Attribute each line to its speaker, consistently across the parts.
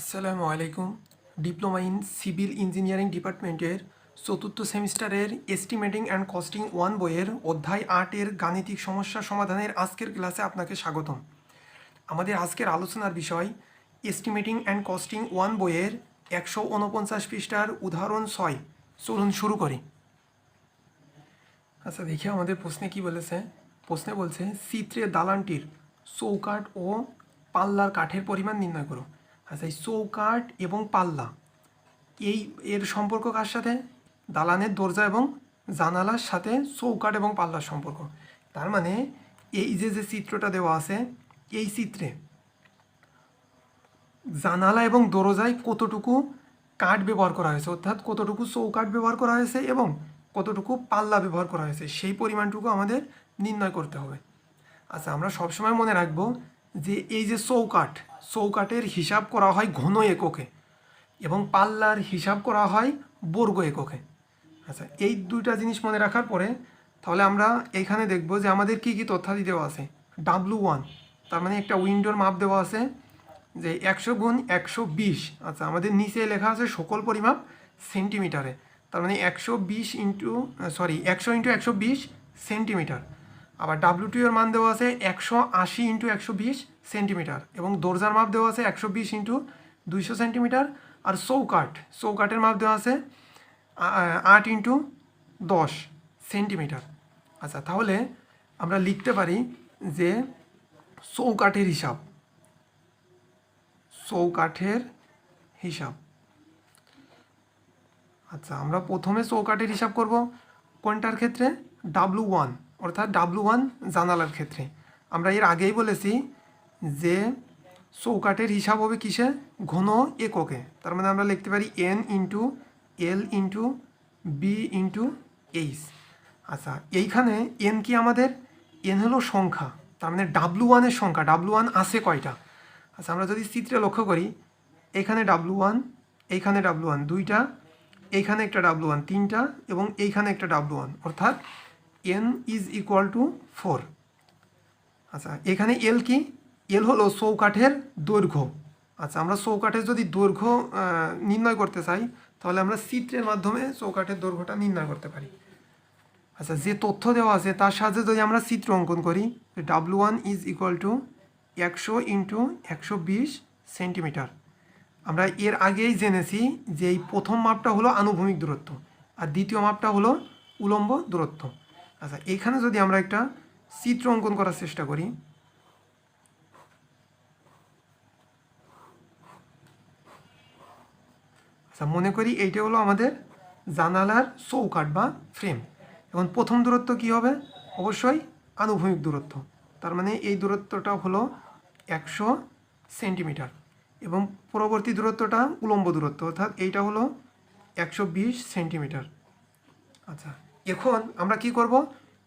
Speaker 1: আসসালামু আলাইকুম। Diploma in civil engineering ডিপার্টমেন্টের চতুর্থ সেমিস্টারের এস্টিমেটিং অ্যান্ড কস্টিং ওয়ান বইয়ের অধ্যায় আটের গাণিতিক সমস্যা সমাধানের আজকের ক্লাসে আপনাকে স্বাগতম। আমাদের আজকের আলোচনার বিষয়, এস্টিমেটিং অ্যান্ড কস্টিং ওয়ান বইয়ের একশো উনপঞ্চাশ পৃষ্ঠার উদাহরণ ছয়। চলুন শুরু করি। আচ্ছা দেখি আমাদের প্রশ্নে কি বলেছে? প্রশ্নে বলছে চিত্রে দালানটির চৌকাঠ ও পাল্লার কাঠের পরিমাণ নির্ণয় করো। আচ্ছা এই চৌকাঠ এবং পাল্লা। এই, এর সম্পর্ক কার সাথে? দালানের দরজা এবং জানালার সাথে চৌকাঠ এবং পাল্লার সম্পর্ক। তার মানে এই যে যে চিত্রটা দেওয়া আছে, এই চিত্রে জানালা এবং দরজায় কতটুকু কাঠ ব্যবহার করা হয়েছে, অর্থাৎ কতটুকু চৌকাঠ ব্যবহার করা হয়েছে এবং কতটুকু পাল্লা ব্যবহার করা হয়েছে, সেই পরিমাণটুকু আমাদের নির্ণয় করতে হবে। আচ্ছা আমরা সবসময় মনে রাখব যে এই যে চৌকাঠ, চৌকাঠের হিসাব করা হয় ঘন এককে এবং পাল্লার হিসাব করা হয় বর্গ এককে। আচ্ছা এই দুইটা জিনিস মনে রাখার পরে তাহলে আমরা এখানে দেখব যে আমাদের কি কি তথ্যাদি দেওয়া আছে। ডাব্লু ওয়ান তার মানে একটা উইন্ডোর মাপ দেওয়া আছে যে একশো গুণ একশো বিশ। আচ্ছা আমাদের নিচে লেখা আছে সকল পরিমাপ সেন্টিমিটারে, তার মানে একশো বিশ ইন্টু, সরি, একশো ইন্টু একশো বিশ সেন্টিমিটার। আবার ডাব্লিউ এর মান দেওয়া আছে একশো আশি ইন্টু একশো বিশ সেন্টিমিটার এবং দরজার মাপ দেওয়া আছে একশো বিশ ইন্টু দুইশো সেন্টিমিটার আর চৌকাঠ, চৌকাঠের মাপ দেওয়া আছে আট ইন্টু দশ সেন্টিমিটার আচ্ছা তাহলে আমরা লিখতে পারি যে চৌকাঠের হিসাব চৌকাঠের হিসাব। আচ্ছা আমরা প্রথমে চৌকাঠের হিসাব করব, কোনটার ক্ষেত্রে? ডাব্লু ওয়ান অর্থাৎ ডাব্লু ওয়ান জানালার ক্ষেত্রে। আমরা এর আগেই বলেছি যে চৌকাঠের হিসাব হবে কিসে? ঘন এককে। তার মানে আমরা লিখতে পারি N into L into B into H আচ্ছা এইখানে এন কি আমাদের? এন হলো সংখ্যা। তার মানে ডাব্লু ওয়ানের সংখ্যা। ডাব্লু ওয়ান আছে কয়টা? আচ্ছা আমরা যদি চিত্রে লক্ষ্য করি, এখানে ডাব্লু ওয়ান এইখানে ডাব্লু ওয়ান দুইটা এইখানে একটা ডাব্লু ওয়ান তিনটা এবং এইখানে একটা ডাব্লু ওয়ান অর্থাৎ N is equal to four আচ্ছা এখানে এল কি? এল হলো চৌকাঠের দৈর্ঘ্য। আচ্ছা আমরা চৌকাঠের যদি দৈর্ঘ্য নির্ণয় করতে চাই, তাহলে আমরা চিত্রের মাধ্যমে চৌকাঠের দৈর্ঘ্যটা নির্ণয় করতে পারি। আচ্ছা যে তথ্য দেওয়া আছে, তার সাথে যদি আমরা চিত্র অঙ্কন করি W one is equal to একশো ইন্টু একশো বিশ সেন্টিমিটার আমরা এর আগেই জেনেছি যে এই প্রথম মাপটা হলো আনুভূমিক দূরত্ব, আর দ্বিতীয় মাপটা হলো উলম্ব দূরত্ব। আচ্ছা এখানে যদি আমরা একটা চিত্র অঙ্কন করার চেষ্টা করি। আচ্ছা মনে করি এইটা হলো আমাদের জানালার চৌকাঠ বা ফ্রেম। এখন প্রথম দূরত্ব কি হবে? অবশ্যই আনুভূমিক দূরত্ব। তার মানে এই দূরত্বটা হলো একশো সেন্টিমিটার এবং পরবর্তী দূরত্বটা উলম্ব দূরত্ব, অর্থাৎ এইটা হলো একশো বিশ সেন্টিমিটার। আচ্ছা এখন আমরা কি করব?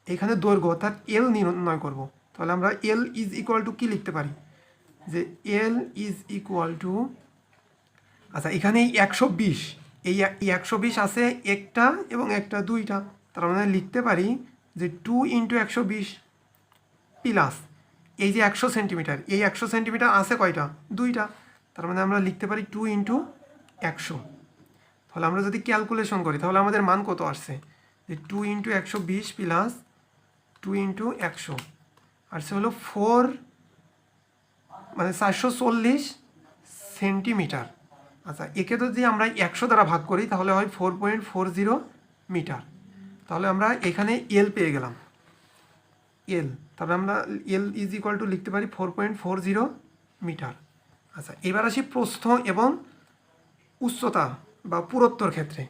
Speaker 1: এখানে দৈর্ঘ্য অর্থাৎ এল নির্ণয় করব। তাহলে আমরা এল ইজ ইকুয়াল টু কী লিখতে পারি? যে এল ইজ ইকুয়াল টু আচ্ছা এখানে এই একশো বিশ, এই একশো বিশ আছে একটা এবং একটা দুইটা। তার মানে লিখতে পারি যে টু ইন্টু একশো বিশ প্লাস এই যে একশো সেন্টিমিটার, এই একশো সেন্টিমিটার আছে কয়টা? দুইটা। তার মানে আমরা লিখতে পারি টু ইন্টু একশো। তাহলে আমরা যদি ক্যালকুলেশন করি, তাহলে আমাদের মান কত আসছে? টু ইন্টু একশো বিশ প্লাস টু ইন্টু একশো। আসছে হলো ফোর মানে চারশো চল্লিশ সেন্টিমিটার আচ্ছা একে তো যদি আমরা একশো দ্বারা ভাগ করি, তাহলে হয় four point four zero metre তাহলে আমরা এখানে এল পেয়ে গেলাম। এল তাহলে আমরা এল ইজ ইকুয়াল টু লিখতে পারি four point four zero metre আচ্ছা এবার আসি প্রস্থ এবং উচ্চতা বা পুরুত্বর ক্ষেত্রে।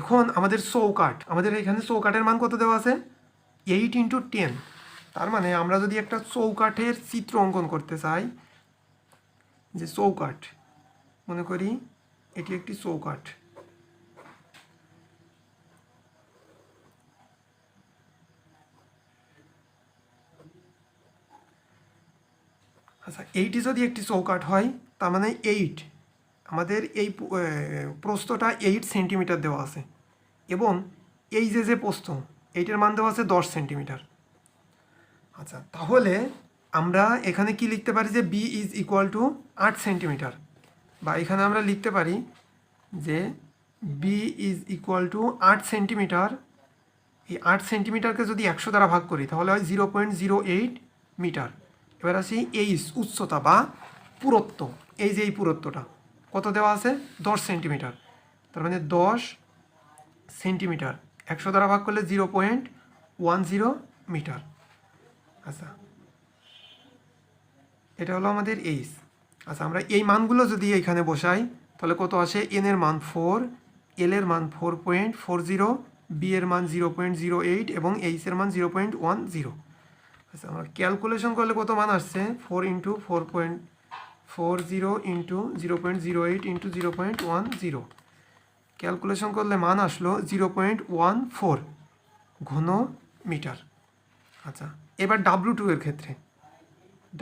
Speaker 1: এখন আমাদের চৌকাঠ, আমাদের এখানে চৌকাঠের মান কত দেওয়া আছে? এইট ইন্টু টেন তার মানে আমরা যদি একটা চৌকাঠের চিত্র অঙ্কন করতে চাই, যে চৌকাঠ, মনে করি এটি একটি চৌকাঠ। আচ্ছা এইটি যদি একটি চৌকাঠ হয়, তার মানে এইট আমাদের এই প্রস্তটা এইট সেন্টিমিটার দেওয়া আছে। এবং এই যে যে প্রস্থ, এইটার মান দেওয়া আছে দশ সেন্টিমিটার আচ্ছা তাহলে আমরা এখানে কি লিখতে পারি যে বি ইজ ইকুয়াল টু আট সেন্টিমিটার বা এখানে আমরা লিখতে পারি যে বি ইজ ইকুয়াল টু আট সেন্টিমিটার এই আট সেন্টিমিটারকে যদি একশো দ্বারা ভাগ করি, তাহলে হয় zero point zero eight metre এবার আসি এই উচ্চতা বা পুরত্ব। এই যে, এই পুরত্বটা। কত দেওয়া আছে? দশ সেন্টিমিটার। তার মানে দশ সেন্টিমিটার। একশো দ্বারা ভাগ করলে zero point one zero metre. আচ্ছা। এটা হলো আমাদের এইচ। আচ্ছা আমরা এই মানগুলো যদি এইখানে বসাই, তাহলে কত আসে? এন এর মান ফোর এল এর মান four point four zero B এর মান জিরো পয়েন্ট জিরো এইট এবং এইচ এর মান জিরো পয়েন্ট ওয়ান জিরো আচ্ছা আমরা ক্যালকুলেশন করলে কত মান আসছে? Four into four point four zero into zero point zero eight into zero point one zero. Calculation করলে মান আসলো জিরো পয়েন্ট ওয়ান ফোর ঘন মিটার আচ্ছা এবার ডাব্লু টু এর ক্ষেত্রে।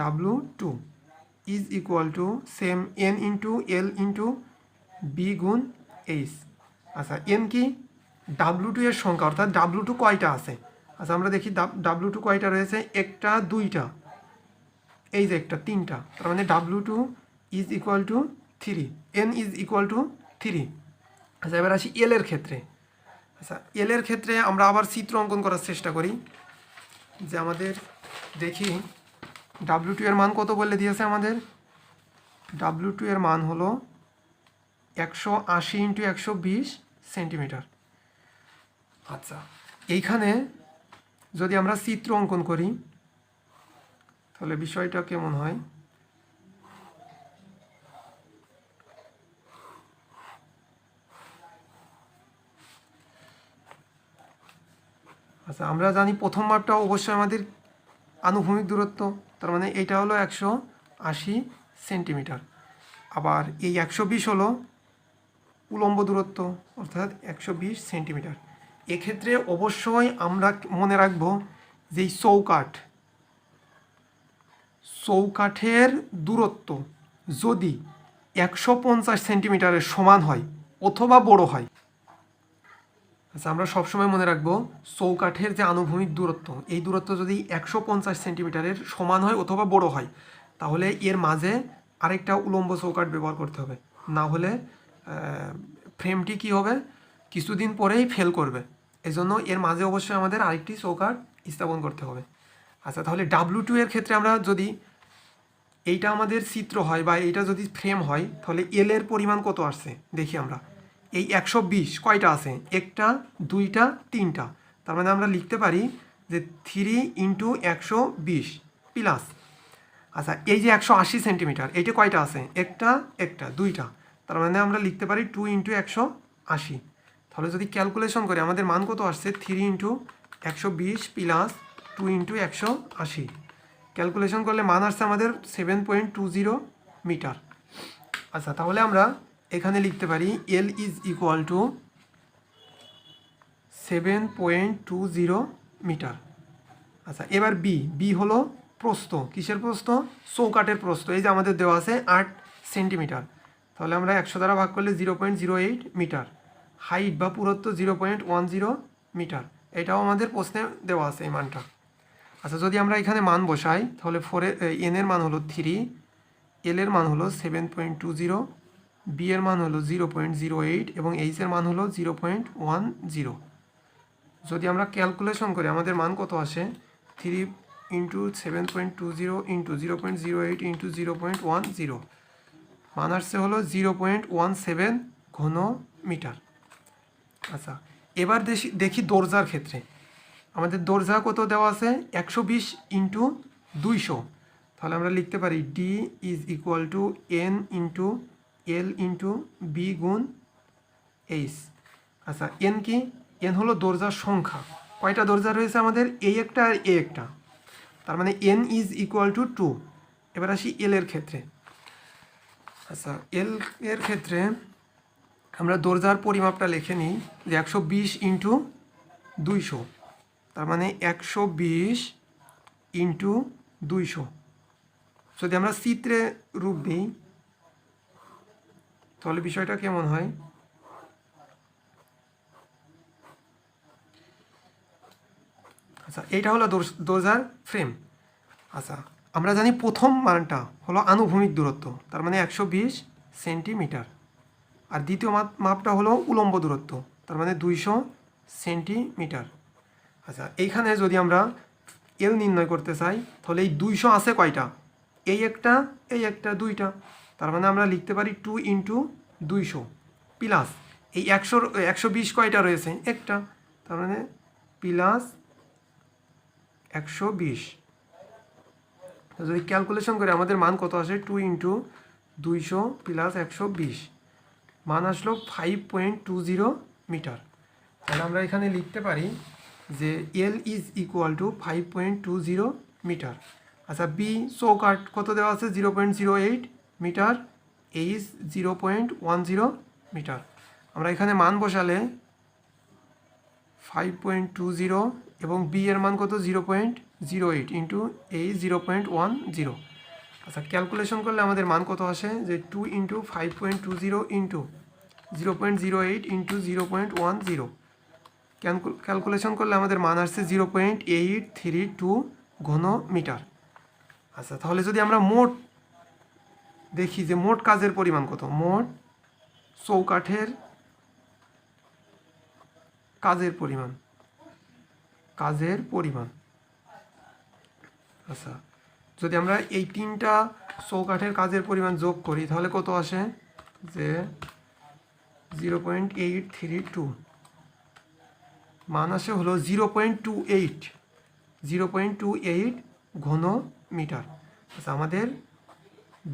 Speaker 1: W two is equal to same N into L into B গুণ H আচ্ছা এন কি? ডাব্লু টু এর সংখ্যা, অর্থাৎ ডাব্লু টু কয়টা আছে? আচ্ছা আমরা দেখি ডাব্লু টু কয়টা রয়েছে? একটা, দুইটা। এই যে একটা, তিনটা, তার মানে W two is equal to three N is equal to three আচ্ছা এবার আসি এল এর ক্ষেত্রে। আচ্ছা এল এর ক্ষেত্রে আমরা আবার চিত্র অঙ্কন করার চেষ্টা করি। যে আমাদের, দেখি ডাব্লু টু এর মান কত বলে দিয়েছে আমাদের? ডাব্লু টু এর মান হলো একশো আশি ইন্টু একশো বিশ সেন্টিমিটার আচ্ছা এইখানে যদি আমরা চিত্র অঙ্কন করি তাহলে বিষয়টা কেমন হয়? আচ্ছা আমরা জানি প্রথম মাপটা অবশ্যই আমাদের আনুভূমিক দূরত্ব, তার মানে এইটা হলো একশো আশি সেন্টিমিটার। আবার এই একশো বিশ হলো উলম্ব দূরত্ব, অর্থাৎ একশো বিশ সেন্টিমিটার। এক্ষেত্রে অবশ্যই আমরা মনে রাখব যে চৌকাঠ চৌকাঠের দূরত্ব যদি একশো পঞ্চাশ সেন্টিমিটারের সমান হয় অথবা বড় হয়। আচ্ছা আমরা সবসময় মনে রাখব চৌকাঠের যে আনুভূমিক দূরত্ব, এই দূরত্ব যদি একশো পঞ্চাশ সেন্টিমিটারের সমান হয় অথবা বড় হয়, তাহলে এর মাঝে আরেকটা উলম্ব চৌকাঠ ব্যবহার করতে হবে। না হলে ফ্রেমটি কি হবে? কিছুদিন পরেই ফেল করবে। এজন্য এর মাঝে অবশ্যই আমাদের আরেকটি চৌকাঠ স্থাপন করতে হবে। আচ্ছা তাহলে ডাব্লু টু এর ক্ষেত্রে আমরা যদি এইটা আমাদের চিত্র হয় বা এইটা যদি ফ্রেম হয়, তাহলে এল এর পরিমাণ কত আসছে? দেখি আমরা। এই একশো বিশ, কয়টা আছে? একটা, দুইটা, তিনটা। তার মানে আমরা লিখতে পারি যে থ্রি ইন্টু একশো বিশ প্লাস আচ্ছা এই যে একশো আশি সেন্টিমিটার এইটা কয়টা আছে? একটা একটা, দুইটা। তার মানে আমরা লিখতে পারি টু ইন্টু একশো আশি। তাহলে যদি ক্যালকুলেশন করি, আমাদের মান কত আসছে? থ্রি ইন্টু একশো বিশ প্লাস টু ইন্টু একশো আশি। ক্যালকুলেশন করলে মান আসছে আমাদের seven point two zero metre আচ্ছা তাহলে আমরা এখানে লিখতে পারি L is equal to seven point two zero metre আচ্ছা এবার বি বি হলো প্রস্থ। কিসের প্রস্থ? চৌকাটের প্রস্থ। এই যে আমাদের দেওয়া আছে আট সেন্টিমিটার তাহলে আমরা একশো দ্বারা ভাগ করলে zero point zero eight metre height বা পুরত্ব zero point one zero metre এটাও আমাদের প্রশ্নে দেওয়া আছে এই মানটা। আচ্ছা যদি আমরা এখানে মান বসাই, তাহলে ফোরে এন এর মান হলো থ্রি এল এর মান হলো seven point two zero B এর মান হলো জিরো পয়েন্ট জিরো এইট এবং এইচ এর মান হলো জিরো পয়েন্ট ওয়ান জিরো যদি আমরা ক্যালকুলেশন করি, আমাদের মান কত আসে? Three into seven point two zero into zero point zero eight into zero point one zero মান আসছে হলো জিরো পয়েন্ট ওয়ান সেভেন ঘন মিটার আচ্ছা এবার দেখি দেখি দরজার ক্ষেত্রে। আমাদের দরজা কত দেওয়া আছে? একশো বিশ ইন্টু দুইশো। তাহলে আমরা লিখতে পারি D is equal to N into L into B গুণ এইচ আচ্ছা এন কি? এন হলো দরজার সংখ্যা। কয়টা দরজা রয়েছে আমাদের? এই একটা আর এ একটা। তার মানে N is equal to two এবার আসি এল এর ক্ষেত্রে। আচ্ছা এল এর ক্ষেত্রে আমরা দরজার পরিমাপটা লিখে নিই যে একশো বিশ ইন্টু দুইশো। তার মানে একশো বিশ ইন্টু দুইশো। যদি আমরা চিত্রে রূপ দিই তাহলে বিষয়টা কেমন হয়? আচ্ছা এইটা হলো দরজার ফ্রেম আচ্ছা আমরা জানি প্রথম মানটা হলো আনুভূমিক দূরত্ব, তার মানে একশো বিশ সেন্টিমিটার। আর দ্বিতীয় মাপ মাপটা হলো উলম্ব দূরত্ব, তার মানে দুইশো সেন্টিমিটার। আচ্ছা এইখানে যদি আমরা এল নির্ণয় করতে চাই, তাহলে এই দুইশো আছে কয়টা? এই একটা এই একটা, দুইটা। তার মানে আমরা লিখতে পারি টু ইন্টু দুইশো প্লাস এই একশো একশো বিশ কয়টা রয়েছে? একটা। তার মানে প্লাস একশো বিশ। যদি ক্যালকুলেশন করে আমাদের মান কত আসে? টু ইন্টু দুইশো প্লাস একশো বিশ। মান আসলো five point two zero metre তাহলে আমরা এখানে লিখতে পারি যে L is equal to five point two zero metre আচ্ছা বি সো কাট কত দেওয়া আছে? Zero point zero eight metre A is zero point one zero metre আমরা এখানে মান বসালে ফাইভ পয়েন্ট টু জিরো এবং বি এর মান কত? Zero point zero eight into এই জিরো পয়েন্ট ওয়ান জিরো আচ্ছা ক্যালকুলেশন করলে আমাদের মান কত আসে? যে two into five point two zero into zero point zero eight into zero point one zero calculation করলে আমাদের মান আসছে zero point eight three two ঘন মিটার আচ্ছা তাহলে যদি আমরা মোট দেখি যে মোট কাজের পরিমাণ কত? মোট চৌকাঠের কাজের পরিমাণ। কাজের পরিমাণ। আচ্ছা যদি আমরা এই তিনটা চৌকাঠের কাজের পরিমাণ যোগ করি, তাহলে কত আসে? যে zero point eight three two. মান আসে হলো zero point two eight zero point two eight ঘন মিটার আচ্ছা আমাদের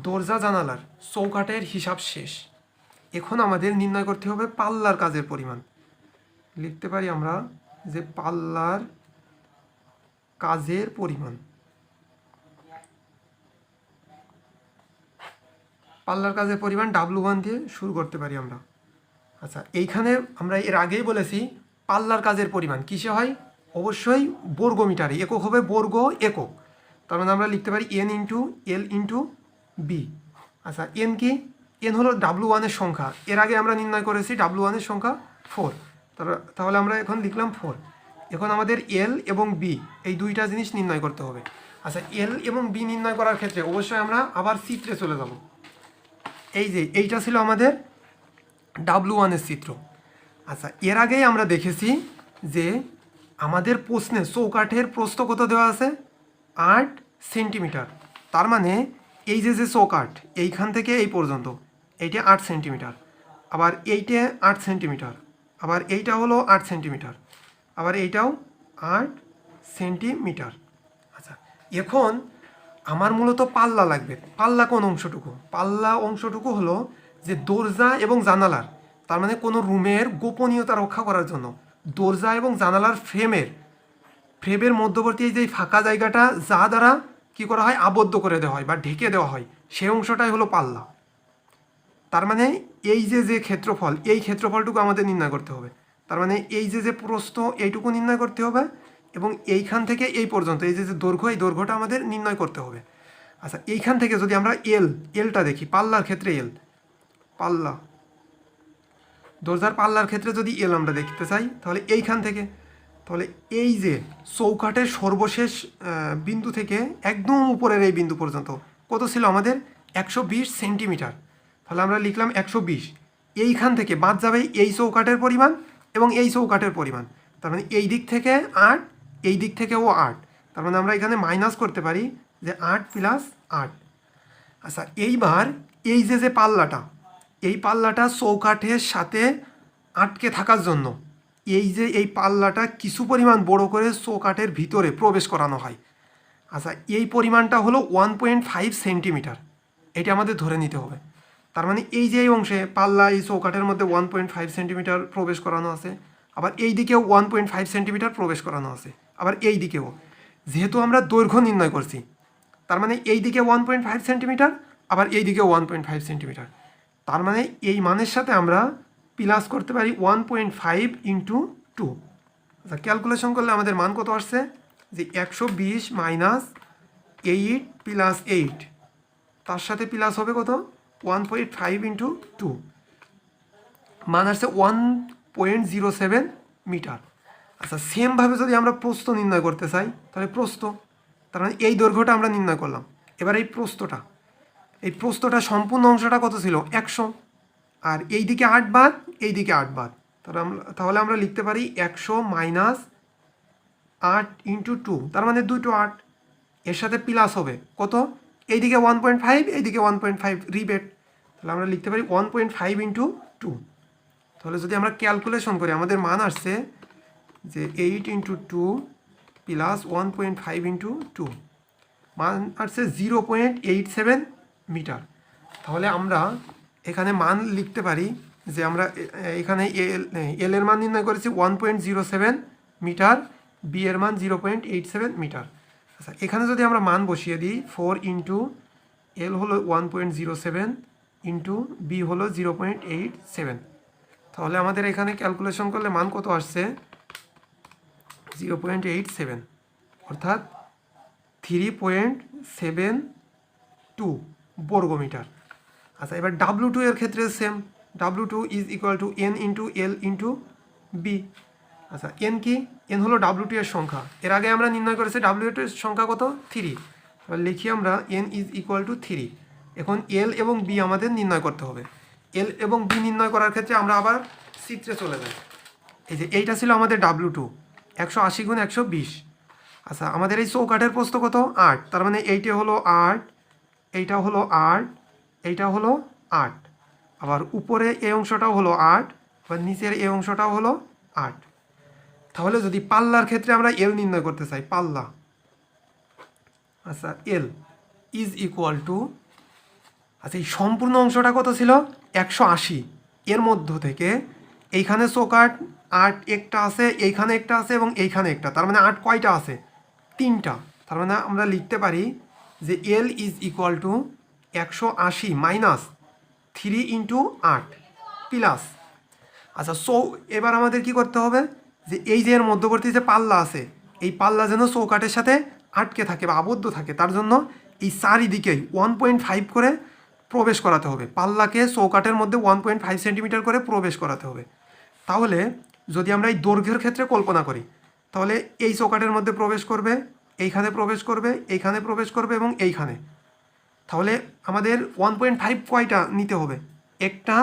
Speaker 1: দরজা জানালার চৌকাঠের হিসাব শেষ। এখন আমাদের নির্ণয় করতে হবে পাল্লার কাজের পরিমাণ। লিখতে পারি আমরা যে পাল্লার কাজের পরিমাণ। পাল্লার কাজের পরিমাণ ডাব্লু ওয়ান দিয়ে শুরু করতে পারি আমরা। আচ্ছা এইখানে আমরা এর আগেই বলেছি পাল্লার কাজের পরিমাণ। কিসে হয়? অবশ্যই বর্গ মিটারে একক হবে বর্গ একক। তার মানে আমরা লিখতে পারি N into L into B আচ্ছা এন কি? এন হলো ডাব্লু ওয়ানের সংখ্যা। এর আগে আমরা নির্ণয় করেছি ডাব্লু ওয়ানের সংখ্যা ফোর তাহলে আমরা এখন লিখলাম ফোর এখন আমাদের এল এবং বি এই দুইটা জিনিস নির্ণয় করতে হবে। আচ্ছা এল এবং বি নির্ণয় করার ক্ষেত্রে অবশ্যই আমরা আবার চিত্রে চলে যাব। এই যে, এইটা ছিল আমাদের ডাব্লু ওয়ানের চিত্র। আচ্ছা এর আগেই আমরা দেখেছি যে আমাদের প্রশ্নে চৌকাঠের প্রস্থ কত দেওয়া আছে? আট সেন্টিমিটার। তার মানে এই যে যে চৌকাঠ, এইখান থেকে এই পর্যন্ত, এইটা আট সেন্টিমিটার। আবার এইটা আট সেন্টিমিটার, আবার এইটা হলো আট সেন্টিমিটার, আবার এইটাও আট সেন্টিমিটার। আচ্ছা এখন আমার মূলত পাল্লা লাগবে। পাল্লা কোন অংশটুকু? পাল্লা অংশটুকু হলো যে দরজা এবং জানালার তার মানে কোনো রুমের গোপনীয়তা রক্ষা করার জন্য। দরজা এবং জানালার ফ্রেমের ফ্রেমের মধ্যবর্তী এই যে ফাঁকা জায়গাটা, যা দ্বারা কি করা হয়? আবদ্ধ করে দেওয়া হয় বা ঢেকে দেওয়া হয়। সেই অংশটাই হলো পাল্লা। তার মানে এই যে যে ক্ষেত্রফল, এই ক্ষেত্রফলটুকু আমাদের নির্ণয় করতে হবে। তার মানে এই যে যে প্রস্থ, এইটুকু নির্ণয় করতে হবে এবং এইখান থেকে এই পর্যন্ত, এই যে যে দৈর্ঘ্য, এই দৈর্ঘ্যটা আমাদের নির্ণয় করতে হবে। আচ্ছা এইখান থেকে যদি আমরা এল এলটা দেখি, পাল্লার ক্ষেত্রে এল পাল্লা। দরজার পাল্লার ক্ষেত্রে যদি এল আমরা দেখতে চাই, তাহলে এইখান থেকে। তাহলে এই যে চৌকাঠের সর্বশেষ বিন্দু থেকে একদম উপরের এই বিন্দু পর্যন্ত, কত ছিল আমাদের? একশো বিশ সেন্টিমিটার। তাহলে আমরা লিখলাম একশো বিশ। এইখান থেকে বাদ যাবে এই চৌকাঠের পরিমাণ এবং এই চৌকাঠের পরিমাণ। তার মানে এই দিক থেকে আট, এই দিক থেকেও আট। তার মানে আমরা এখানে মাইনাস করতে পারি যে আট প্লাস আট। আচ্ছা এইবার এই যে যে পাল্লাটা এই পাল্লাটা চৌকাঠের সাথে আটকে থাকার জন্য। এই যে এই পাল্লাটা কিছু পরিমাণ বড় করে চৌকাঠের ভিতরে প্রবেশ করানো হয়। আচ্ছা এই পরিমাণটা হলো ওয়ান পয়েন্ট ফাইভ সেন্টিমিটার এটা আমাদের ধরে নিতে হবে। তার মানে এই যে এই অংশে পাল্লা এই চৌকাঠের মধ্যে ওয়ান পয়েন্ট ফাইভ সেন্টিমিটার প্রবেশ করানো আছে। আবার এই দিকেও ওয়ান পয়েন্ট ফাইভ সেন্টিমিটার প্রবেশ করানো আছে। আবার এই দিকেও। যেহেতু আমরা দৈর্ঘ্য নির্ণয় করছি, তার মানে এই দিকে ওয়ান পয়েন্ট ফাইভ সেন্টিমিটার আবার এই দিকে ওয়ান পয়েন্ট ফাইভ সেন্টিমিটার তার মানে এই মানের সাথে আমরা প্লাস করতে পারি one point five into two আচ্ছা ক্যালকুলেশন করলে আমাদের মান কত আসছে? যে একশো বিশ মাইনাস এইট প্লাস এইট তার সাথে প্লাস হবে কত? One point five into two মান আসছে one point zero seven metre আচ্ছা সেমভাবে যদি আমরা প্রস্থ নির্ণয় করতে চাই, তাহলে প্রস্থ, তার মানে এই দৈর্ঘ্যটা আমরা নির্ণয় করলাম। এবার এই প্রস্থটা এই প্রস্তটা সম্পূর্ণ অংশটা কত ছিল? একশো। আর এই দিকে আট বাদ এই দিকে আট বাদ। তাহলে আমরা তাহলে আমরা লিখতে পারি একশো মাইনাস আট ইন্টু টু। তার মানে দুটো আট। এর সাথে প্লাস হবে। কত? এইদিকে ওয়ান পয়েন্ট ফাইভ, এইদিকে ওয়ান পয়েন্ট ফাইভ রিবেট। তাহলে আমরা লিখতে পারি one point five into two. তাহলে যদি আমরা ক্যালকুলেশন করি, আমাদের মান আসছে যে eight into two plus one point five into two. মান আসছে zero point eight seven. Metre. তাহলে আমরা এখানে মান লিখতে পারি যে আমরা এখানে এল এল এর মান নির্ণয় করেছি one point zero seven metre B এর মান zero point eight seven metre. আচ্ছা এখানে যদি আমরা মান বসিয়ে দিই ফোর ইন্টু এল হলো one point zero seven into B হলো জিরো পয়েন্ট এইট সেভেন তাহলে আমাদের এখানে ক্যালকুলেশন করলে মান কত আসছে? জিরো পয়েন্ট এইট সেভেন অর্থাৎ থ্রি পয়েন্ট সেভেন টু বর্গমিটার। আচ্ছা এবার ডাব্লু টু এর ক্ষেত্রে same W two is equal to N into L into B আচ্ছা এন কি? এন হলো ডাব্লু টু এর সংখ্যা। এর আগে আমরা নির্ণয় করেছি ডাব্লিউ টু এর সংখ্যা কত? থ্রি এবার লিখি আমরা N is equal to three এখন এল এবং বি আমাদের নির্ণয় করতে হবে। এল এবং বি নির্ণয় করার ক্ষেত্রে আমরা আবার চিত্রে চলে যাই। এই যে, এইটা ছিল আমাদের ডাব্লু টু একশো আশি গুণ একশো বিশ। আচ্ছা আমাদের এই চৌকাঠের প্রস্থ কত? আট। তার মানে এইটা হলো আট। এইটা হলো আট, এইটা হলো আট। আবার উপরে এই অংশটাও হলো আট, আবার নিচের এই অংশটাও হলো আট। তাহলে যদি পাল্লার ক্ষেত্রে আমরা এল নির্ণয় করতে চাই, পাল্লা। আচ্ছা এল ইজ ইকুয়াল টু আচ্ছা এই সম্পূর্ণ অংশটা কত ছিল? একশো আশি। এর মধ্য থেকে এইখানে চোকাট আট একটা আছে, এইখানে একটা আছে এবং এইখানে একটা। তার মানে আট কয়টা আছে? তিনটা। তার মানে আমরা লিখতে পারি যে এল ইজ ইকুয়াল টু একশো আশি মাইনাস থ্রি ইন্টু আট প্লাস আচ্ছা সো এবার আমাদের কি করতে হবে? যে এই যে এর মধ্যবর্তী যে পাল্লা আছে, এই পাল্লা যেন চৌকাটের সাথে আটকে থাকে বা আবদ্ধ থাকে, তার জন্য এই চারিদিকেই ওয়ান পয়েন্ট ফাইভ করে প্রবেশ করাতে হবে। পাল্লাকে চৌকাটের মধ্যে ওয়ান পয়েন্ট ফাইভ সেন্টিমিটার করে প্রবেশ করাতে হবে। তাহলে যদি আমরা এই দৈর্ঘ্যের ক্ষেত্রে কল্পনা করি, তাহলে এই চৌকাটের মধ্যে প্রবেশ করবে এইখানে প্রবেশ করবে, এইখানে প্রবেশ করবে এবং এইখানে। তাহলে আমাদের ওয়ান পয়েন্ট ফাইভ কয়টা নিতে হবে? একটা,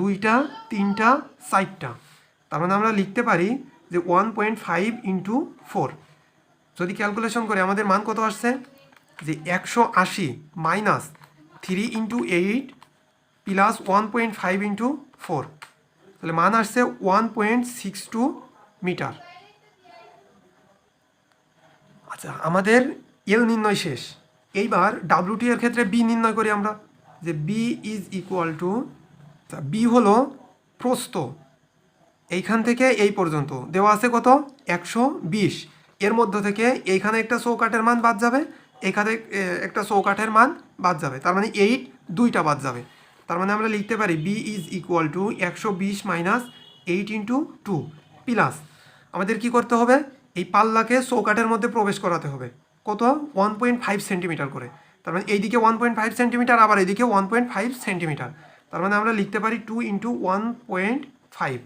Speaker 1: দুইটা, তিনটা, চারটা। তার মানে আমরা লিখতে পারি যে one point five into four যদি ক্যালকুলেশন করে, আমাদের মান কত আসছে? যে একশো আশি minus three into eight plus one point five into four তাহলে মান আসছে one point six two metre আচ্ছা আমাদের এল নির্ণয় শেষ। এইবার ডাব্লিউটি এর ক্ষেত্রে বি নির্ণয় করি আমরা, যে B is equal to B হলো প্রস্থ। এইখান থেকে এই পর্যন্ত। দেওয়া আছে কত? একশো বিশ। এর মধ্য থেকে এইখানে একটা চৌকাঠের মান বাদ যাবে, এখানে একটা চৌকাঠের মান বাদ যাবে। তার মানে এইট দুইটা বাদ যাবে। তার মানে আমরা লিখতে পারি বি ইজ ইকুয়াল টু একশো বিশ minus eight into two plus আমাদের কি করতে হবে? এই পাল্লাকে চৌকাঠের মধ্যে প্রবেশ করাতে হবে। কত? ওয়ান পয়েন্ট ফাইভ সেন্টিমিটার করে। তার মানে এইদিকে ওয়ান পয়েন্ট ফাইভ সেন্টিমিটার আবার এইদিকে ওয়ান পয়েন্ট ফাইভ সেন্টিমিটার তার মানে আমরা লিখতে পারি two into one point five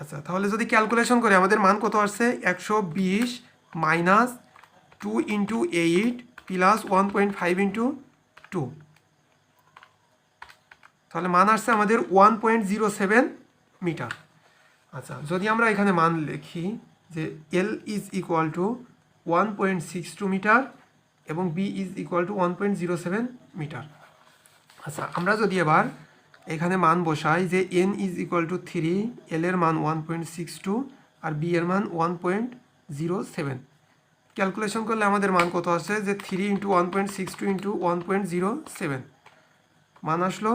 Speaker 1: আচ্ছা তাহলে যদি ক্যালকুলেশন করি, আমাদের মান কত আসছে? একশো বিশ minus two into eight plus one point five into two তাহলে মান আসছে আমাদের one point zero seven metre আচ্ছা যদি আমরা এখানে মান লিখি যে L is equal to one point six two metre এবং B is equal to one point zero seven metre আচ্ছা আমরা যদি এবার এখানে মান বসাই যে N is equal to three L এর মান ওয়ান পয়েন্ট সিক্স টু আর বি এর মান one point zero seven calculation করলে আমাদের মান কত আসছে যে three into one point six two into one point zero seven মান আসলো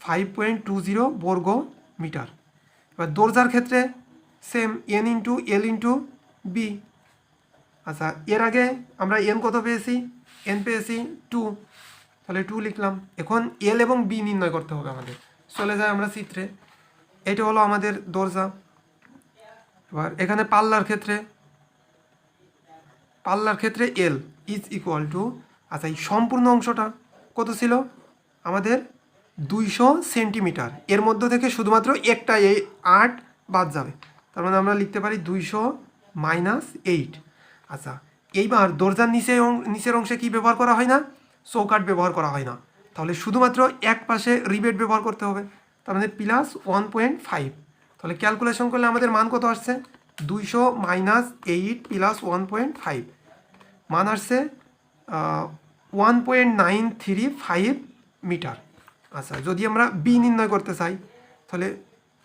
Speaker 1: ফাইভ পয়েন্ট টু জিরো বর্গ মিটার এবার দরজার ক্ষেত্রে same N into L into B আচ্ছা এর আগে আমরা এন কত পেয়েছি? এন পেয়েছি টু তাহলে টু লিখলাম। এখন এল এবং বি নির্ণয় করতে হবে আমাদের। চলে যায় আমরা চিত্রে। এটা হলো আমাদের দরজা। এবার এখানে পাল্লার ক্ষেত্রে। পাল্লার ক্ষেত্রে এল ইজ ইকুয়াল টু আচ্ছা এই সম্পূর্ণ অংশটা কত ছিল? আমাদের দুইশো সেন্টিমিটার। এর মধ্য থেকে শুধুমাত্র একটা এই আট বাদ যাবে। তার মানে আমরা লিখতে পারি দুইশো মাইনাস এইট। আচ্ছা এইবার দরজার নিচে নিচের অংশে কি ব্যবহার করা হয় না? চৌকাট ব্যবহার করা হয় না। তাহলে শুধুমাত্র এক পাশে রিবেট ব্যবহার করতে হবে। তার মানে প্লাস ওয়ান পয়েন্ট ফাইভ। তাহলে ক্যালকুলেশন করলে আমাদের মান কত আসছে? দুইশো minus eight plus one point five. মান আসছে one point nine three five metre. আচ্ছা যদি আমরা বি নির্ণয় করতে চাই, তাহলে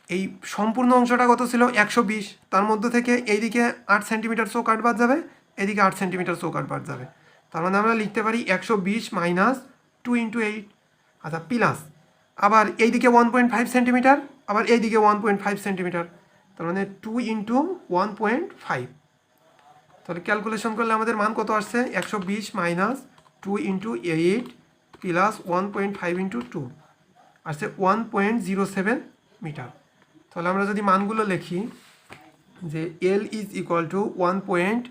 Speaker 1: এই সম্পূর্ণ অংশটা কত ছিল? একশো বিশ। তার মধ্যে থেকে এইদিকে আট সেন্টিমিটার চৌকাট বাদ যাবে, এদিকে আট সেন্টিমিটার চৌকাট বাদ যাবে। তার মানে আমরা লিখতে পারি একশো বিশ মাইনাস টু ইন্টু এইট আচ্ছা প্লাস। আবার এইদিকে ওয়ান পয়েন্ট ফাইভ সেন্টিমিটার, আবার এইদিকে ওয়ান পয়েন্ট ফাইভ সেন্টিমিটার। তার মানে two into one point five. তাহলে ক্যালকুলেশন করলে আমাদের মান কত আসছে? একশো বিশ minus two into eight plus one point five into two. আসছে one point zero seven metre. তাহলে আমরা যদি মানগুলো লিখি, যে L is equal to one point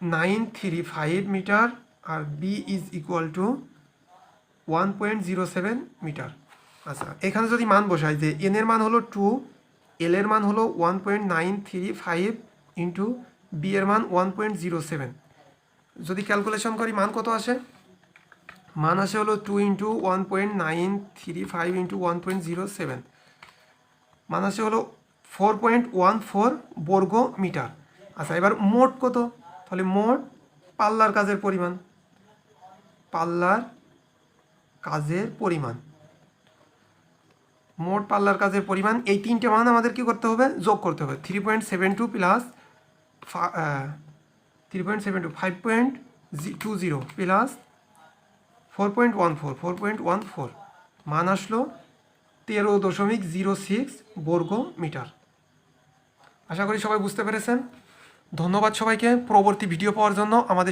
Speaker 1: nine three five metre R B is equal to one point zero seven metre আচ্ছা এখানে যদি মান বসাই, যে এন এর মান হলো টু এল এর মান হলো one point nine three five into B এর মান ওয়ান পয়েন্ট জিরো সেভেন যদি ক্যালকুলেশন করি, মান কত আসে? মান আসে হলো two into one point nine three five into one point zero seven মান হলো ফোর পয়েন্ট ওয়ান ফোর বর্গ মিটার আচ্ছা এবার মোট কত? তাহলে মোট পাল্লার কাজের পরিমাণ। পাল্লার কাজের পরিমাণ। মোট পাল্লার কাজের পরিমাণ, এই তিনটে মান আমাদের কি করতে হবে? যোগ করতে হবে। Three point seven two plus three point seven two five point two zero plus four point one four four point one four মান আসলো তেরো দশমিক জিরো সিক্স বর্গ মিটার আশা করি সবাই বুঝতে পেরেছেন। ধন্যবাদ সবাইকে। পরবর্তী ভিডিও পাওয়ার জন্য আমাদের